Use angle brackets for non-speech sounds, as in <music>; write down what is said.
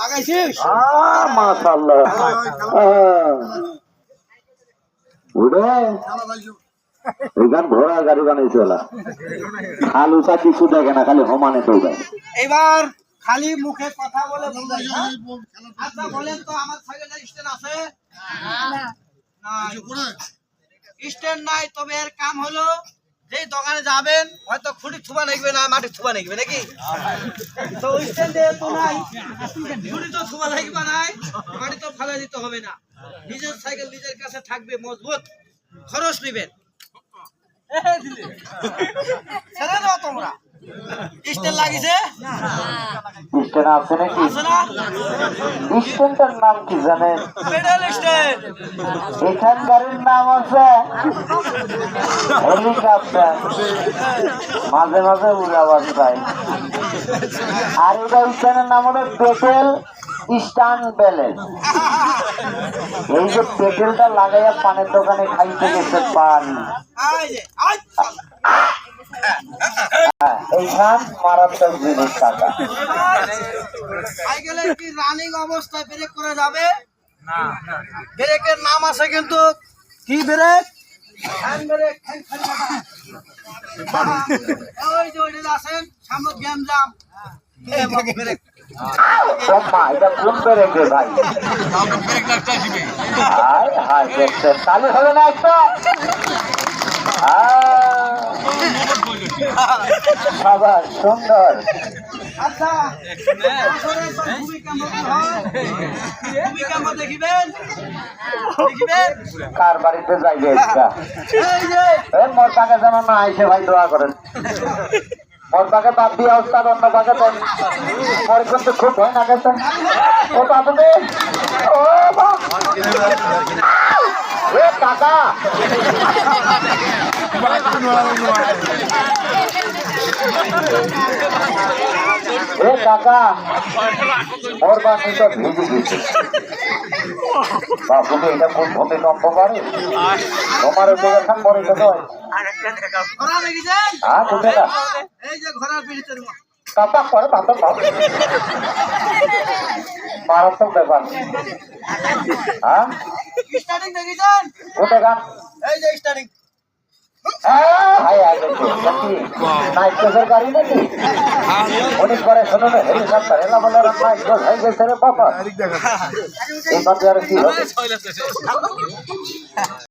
লাগাইছিস? আহ, মাশাআল্লাহ। আহ। এখান ঘোড়া গাড়ি বানাইছে ওলা। আলু চা কিছু দেখে না খালি দৌড়ায় এবার খালি মুখে কথা বলে বুঝাই হ্যাঁ? আচ্ছা বলেন তো আমার সাইকেলটা স্ট্যান্ড আছে? স্ট্যান্ড নাই তবে এর কাম হলো যেই দোকানে যাবেন হয়তো খুঁটি থুবা লাগবে না মাটি থুবা লাগবে নাকি? তো স্ট্যান্ডে তো নাই। খুঁটি তো থুবা লাগবে নাই মাটি তো ফেলে দিতে হবে না। নিজের সাইকেল নিজের কাছে থাকবে মজবুত। খরচ নেবেন। ছেড়ে দাও তোমরা। স্ট্যান্ড লাগিছে? স্টেন আছে নাকি স্টেনটার নাম কি জানেন? পেডাল স্ট্যান্ড এখানকারের নাম আছে হেলিকপ্টার। মাঝে মাঝে উড়াবার পাই আর এটা স্টেনের নাম হলো পেটেল স্টান ব্যালেন্স এই যে পেটেলটা লাগাইয়া পানের দোকানে খাইতে গেছে পান। <laughs> এইখান মারাত্মক জিনিস টাকা সাইকেলের কি রানিং অবস্থায় ব্রেক করে যাবে? না ব্রেকের নাম আছে কিন্তু কি ব্রেক? হ্যান্ড ব্রেক হ্যান্ড ওই যে ওইটা আছেন সামনে গ্যাম জাম। ব্রেক। মা এটা কোন বেরেকে ভাই? হায় হায় দেখছেন। তাহলে হবে না একটা সবার সুন্দর আচ্ছা আসলে তো ভূমিকম্প কি হয় ভূমিকম্প দেখিবেন দেখিবেন কার বাড়িতে যাইবে এ মোর পাকে যেন না আইসে ভাই, দোয়া করেন। মোর পাকে বাদ দিয়ে ওস্তাদ অন্য পাকে দেন মোর খুব ভয় না গেছে ও বাবু। ও কাকা। এ কাকা মোর বাসি তো ভিজে গেছে বাবুকে এটা কোন ভূমিকম্প করে। তোমার তো ঘোড়া দেখেছেন হ্যাঁ না কাপা করে ভাত ভাত মারাত্মক ব্যাপার। হ্যাঁ? গান এই যে স্টার্টিং অনেক করে শোনো না হেলিকপ্টার এলা বলে নাইট কেস হয়ে গেছে রে বাবা এই বাচ্চারা কি হবে?